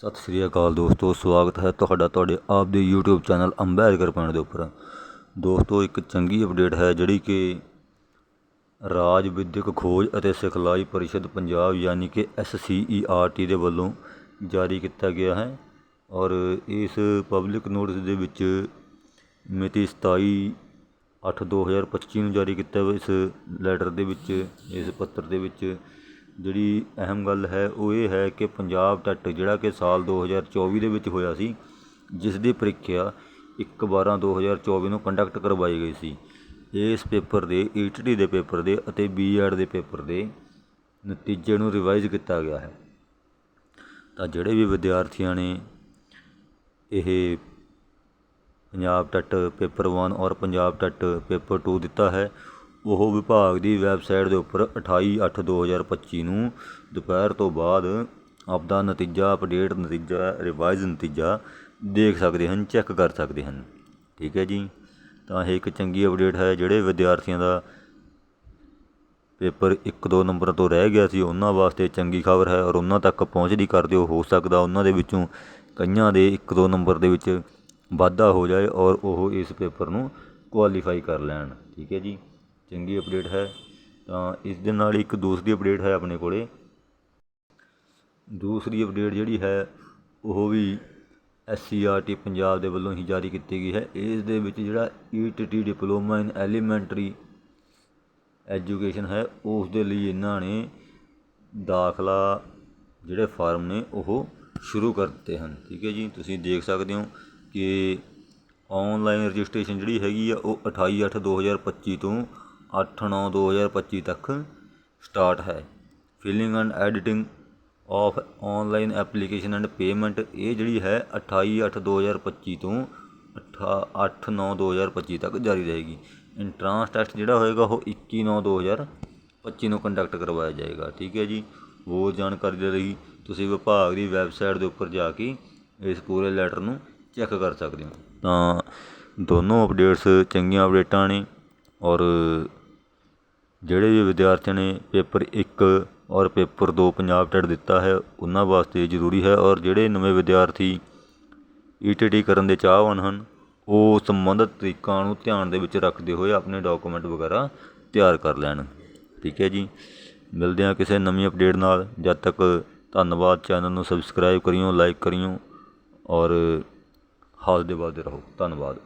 ਸਤਿ ਸ੍ਰੀ ਅਕਾਲ ਦੋਸਤੋ, ਸਵਾਗਤ ਹੈ ਤੁਹਾਡਾ ਤੁਹਾਡੇ ਆਪ ਦੇ YouTube ਚੈਨਲ ਅੰਬੈਦਕਰ ਪੁਆਇੰਟ ਦੇ ਉੱਪਰ। ਦੋਸਤੋ, ਇੱਕ ਚੰਗੀ ਅਪਡੇਟ ਹੈ ਜਿਹੜੀ ਕਿ ਰਾਜ ਵਿਦਿਅਕ ਖੋਜ ਅਤੇ ਸਿਖਲਾਈ ਪਰਿਸ਼ਦ ਪੰਜਾਬ ਯਾਨੀ ਕਿ SCERT ਦੇ ਵੱਲੋਂ ਜਾਰੀ ਕੀਤਾ ਗਿਆ ਹੈ ਔਰ ਇਸ ਪਬਲਿਕ ਨੋਟਿਸ ਦੇ ਵਿੱਚ ਮਿਤੀ 27 ਅੱਠ 2025 ਨੂੰ ਜਾਰੀ ਕੀਤਾ ਇਸ ਲੈਟਰ ਦੇ ਵਿੱਚ, ਇਸ ਪੱਤਰ ਦੇ ਵਿੱਚ ਜਿਹੜੀ ਅਹਿਮ ਗੱਲ ਹੈ, ਉਹ ਇਹ ਹੈ ਕਿ ਪੰਜਾਬ ਟੈਟ ਜਿਹੜਾ ਕਿ ਸਾਲ 2024 ਦੇ ਵਿੱਚ ਹੋਇਆ ਸੀ, ਜਿਸ ਦੀ ਪ੍ਰੀਖਿਆ 1/12/2024 ਨੂੰ ਕੰਡਕਟ ਕਰਵਾਈ ਗਈ ਸੀ। ਇਸ ਪੇਪਰ ਦੇ, ਈ ਟੀ ਦੇ ਪੇਪਰ ਦੇ ਅਤੇ ਬੀ ਐਡ ਦੇ ਪੇਪਰ ਦੇ ਨਤੀਜੇ ਨੂੰ ਰਿਵਾਈਜ਼ ਕੀਤਾ ਗਿਆ ਹੈ। ਤਾਂ ਜਿਹੜੇ ਵੀ ਵਿਦਿਆਰਥੀਆਂ ਨੇ ਇਹ ਪੰਜਾਬ ਟੈਟ ਪੇਪਰ 1 ਔਰ ਪੰਜਾਬ ਟੈਟ ਪੇਪਰ 2 ਦਿੱਤਾ ਹੈ ਉਹ ਵਿਭਾਗ ਦੀ ਵੈੱਬਸਾਈਟ ਦੇ ਉੱਪਰ 28/8/2025 ਨੂੰ ਦੁਪਹਿਰ ਤੋਂ ਬਾਅਦ ਆਪਦਾ ਨਤੀਜਾ ਅਪਡੇਟ ਨਤੀਜਾ ਰਿਵਾਈਜ਼ ਨਤੀਜਾ ਦੇਖ ਸਕਦੇ ਹਨ ਚੈੱਕ ਕਰ ਸਕਦੇ ਹਨ। ਠੀਕ ਹੈ ਜੀ? ਤਾਂ ਇਹ ਇੱਕ ਚੰਗੀ ਅਪਡੇਟ ਹੈ, ਜਿਹੜੇ ਵਿਦਿਆਰਥੀਆਂ ਦਾ ਪੇਪਰ 1-2 ਨੰਬਰ ਤੋਂ ਰਹਿ ਗਿਆ ਸੀ, ਉਹਨਾਂ ਵਾਸਤੇ ਚੰਗੀ ਖਬਰ ਹੈ ਔਰ ਉਹਨਾਂ ਤੱਕ ਪਹੁੰਚਦੀ ਕਰ ਦਿਓ। ਹੋ ਸਕਦਾ ਉਹਨਾਂ ਦੇ ਵਿੱਚੋਂ ਕਈਆਂ ਦੇ 1-2 ਨੰਬਰ ਦੇ ਵਿੱਚ ਵਾਧਾ ਹੋ ਜਾਏ ਔਰ ਉਹ ਇਸ ਪੇਪਰ ਨੂੰ ਕੁਆਲੀਫਾਈ ਕਰ ਲੈਣ। ਠੀਕ ਹੈ ਜੀ? ਚੰਗੀ ਅਪਡੇਟ ਹੈ, ਤਾਂ ਇਸ ਦੇ ਨਾਲ ਇੱਕ ਦੂਸਰੀ ਅਪਡੇਟ ਹੈ ਆਪਣੇ ਕੋਲੇ। ਦੂਸਰੀ ਅਪਡੇਟ ਜਿਹੜੀ ਹੈ, ਉਹ ਵੀ ਐਸਸੀਆਰਟੀ ਪੰਜਾਬ ਦੇ ਵੱਲੋਂ ਹੀ ਜਾਰੀ ਕੀਤੀ ਗਈ ਹੈ। ਇਸ ਦੇ ਵਿੱਚ ਜਿਹੜਾ ETT diploma in elementary education ਹੈ, ਉਸ ਦੇ ਲਈ ਇਹਨਾਂ ਨੇ ਦਾਖਲਾ ਜਿਹੜੇ ਫਾਰਮ ਨੇ, ਉਹ ਸ਼ੁਰੂ ਕਰ ਦਿੱਤੇ ਹਨ। ਠੀਕ ਹੈ ਜੀ, ਤੁਸੀਂ ਦੇਖ ਸਕਦੇ ਹੋ ਕਿ ਆਨਲਾਈਨ ਰਜਿਸਟ੍ਰੇਸ਼ਨ ਜਿਹੜੀ ਹੈਗੀ ਆ, ਉਹ 28/8/2025 ਤੋਂ 8/9/2025 ਤੱਕ ਸਟਾਰਟ ਹੈ। Filling and editing of online application and payment ਇਹ ਜਿਹੜੀ ਹੈ 28/8/2025 ਤੋਂ 8/9/2025 ਤੱਕ ਜਾਰੀ ਰਹੇਗੀ। ਇੰਟਰਾਂਸ ਟੈਸਟ ਜਿਹੜਾ ਹੋਏਗਾ ਉਹ 21/9/2025 ਨੂੰ ਕੰਡਕਟ ਕਰਵਾਇਆ ਜਾਏਗਾ। ਠੀਕ ਹੈ ਜੀ? ਹੋਰ ਜਾਣਕਾਰੀ ਦੇ ਲਈ। ਤੁਸੀਂ ਵਿਭਾਗ ਦੀ ਵੈਬਸਾਈਟ ਦੇ ਉੱਪਰ ਜਾ ਕੇ ਇਸ ਪੂਰੇ ਲੈਟਰ ਨੂੰ ਚੈੱਕ ਕਰ ਸਕਦੇ ਹੋ। ਤਾਂ ਦੋਨੋਂ ਅਪਡੇਟਸ ਚੰਗੀਆਂ ਅਪਡੇਟਾਂ ਨੇ ਔਰ ਜਿਹੜੇ ਵੀ ਵਿਦਿਆਰਥੀਆਂ ਨੇ ਪੇਪਰ ਇੱਕ ਔਰ ਪੇਪਰ ਦੋ ਪੰਜਾਬ ਟੈਟ ਦਿੱਤਾ ਹੈ, ਉਹਨਾਂ ਵਾਸਤੇ ਜ਼ਰੂਰੀ ਹੈ ਔਰ ਜਿਹੜੇ ਨਵੇਂ ਵਿਦਿਆਰਥੀ ਈ ਟੀ ਟੀ ਕਰਨ ਦੇ ਚਾਹਵਾਨ ਹਨ, ਉਹ ਸੰਬੰਧਿਤ ਤਰੀਕਾਂ ਨੂੰ ਧਿਆਨ ਦੇ ਵਿੱਚ ਰੱਖਦੇ ਹੋਏ ਆਪਣੇ ਡਾਕੂਮੈਂਟ ਵਗੈਰਾ ਤਿਆਰ ਕਰ ਲੈਣ। ਠੀਕ ਹੈ ਜੀ। ਮਿਲਦੇ ਹਾਂ ਕਿਸੇ ਨਵੀਂ ਅਪਡੇਟ ਨਾਲ। ਜਦ ਤੱਕ ਧੰਨਵਾਦ। ਚੈਨਲ ਨੂੰ ਸਬਸਕ੍ਰਾਈਬ ਕਰਿਓ ਲਾਈਕ ਕਰਿਓ ਔਰ ਹੱਸਦੇ ਵੱਸਦੇ ਰਹੋ। ਧੰਨਵਾਦ।